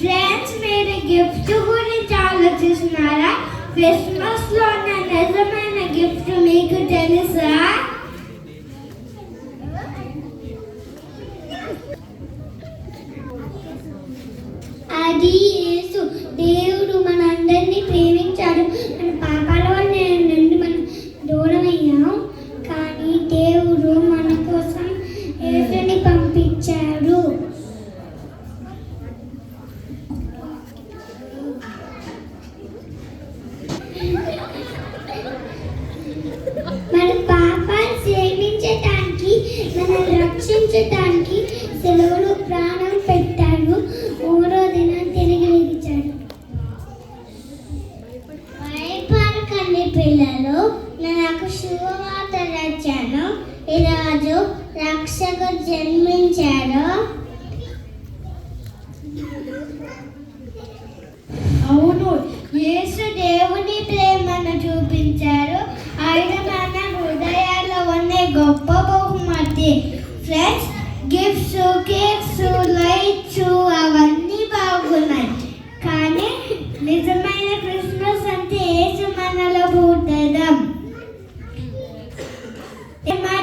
Friends మీరు gift గురించి ఆలోచిస్తున్నారా? క్రిస్మస్లో నిజమైన గిఫ్ట్ అది యేసు. దేవుడు మనందరినీ ప్రేమించాడు. మన పాపాల వల్ల నుండి మనం దూరమయ్యాం. కానీ దేవుడు మన కోసం యేసుని పంపించాడు. మన పాపాలు సేవించటానికి మనల్ని రక్షించటానికి సెలవులు ప్రాణం పిల్లలు నాకు శుభవార్త రచాను. ఈరోజు రక్షకు జన్మించాడు. అవును యేసు దేవుని ప్రే Am I